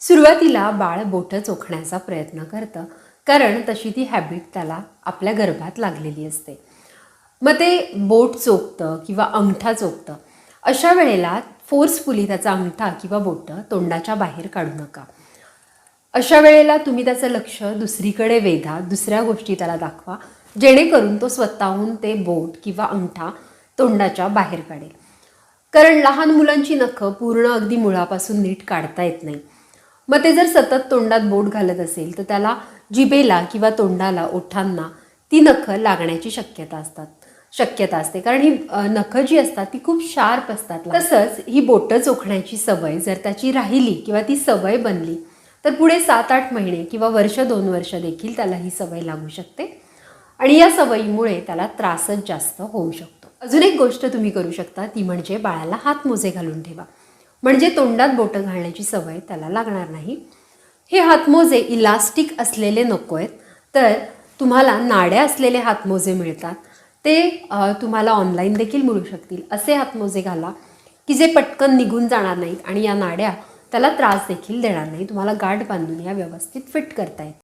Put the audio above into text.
सुरुवातीला बाळ बोटं चोखण्याचा प्रयत्न करतं कारण तशी ती हॅबिट त्याला आपल्या गर्भात लागलेली असते. मग ते बोट चोखतं किंवा अंगठा चोखतं अशा वेळेला फोर्सफुली त्याचा अंगठा किंवा बोटं तोंडाच्या बाहेर काढू नका. अशा वेळेला तुम्ही त्याचं लक्ष दुसरीकडे वेधा दुसऱ्या गोष्टी त्याला दाखवा जेणेकरून तो स्वतःहून ते बोट किंवा अंगठा तोंडाच्या बाहेर काढेल. कारण लहान मुलांची नखं पूर्ण अगदी मुळापासून नीट काढता येत नाही. मग ते जर सतत तोंडात बोट घालत असेल तर त्याला जिबेला किंवा तोंडाला ओठांना ती नखं लागण्याची शक्यता असतात. शक्यता असते. कारण ही नखं जी असतात ती खूप शार्प असतात. तसंच ही बोटं चोखण्याची सवय जर त्याची राहिली किंवा ती सवय बनली तर पुढे सात आठ महिने किंवा वर्ष दोन वर्ष देखील त्याला ही सवय लागू शकते. आणि या सवयीमुळे त्याला त्रासच जास्त होऊ शकतो. अजून एक गोष्ट तुम्ही करू शकता ती म्हणजे बाळाला हातमोजे घालून ठेवा. म्हणजे तोंडात बोटं घालण्याची सवय त्याला लागणार नाही. हे हातमोजे इलास्टिक असलेले नको आहेत तर तुम्हाला नाड्या असलेले हातमोजे मिळतात. ते तुम्हाला ऑनलाईन देखील मिळू शकतील. असे हातमोजे घाला की जे पटकन निघून जाणार नाहीत आणि या नाड्या त्याला त्रास देखील देणार नाही. तुम्हाला गाठ बांधून या व्यवस्थित फिट करता येतील.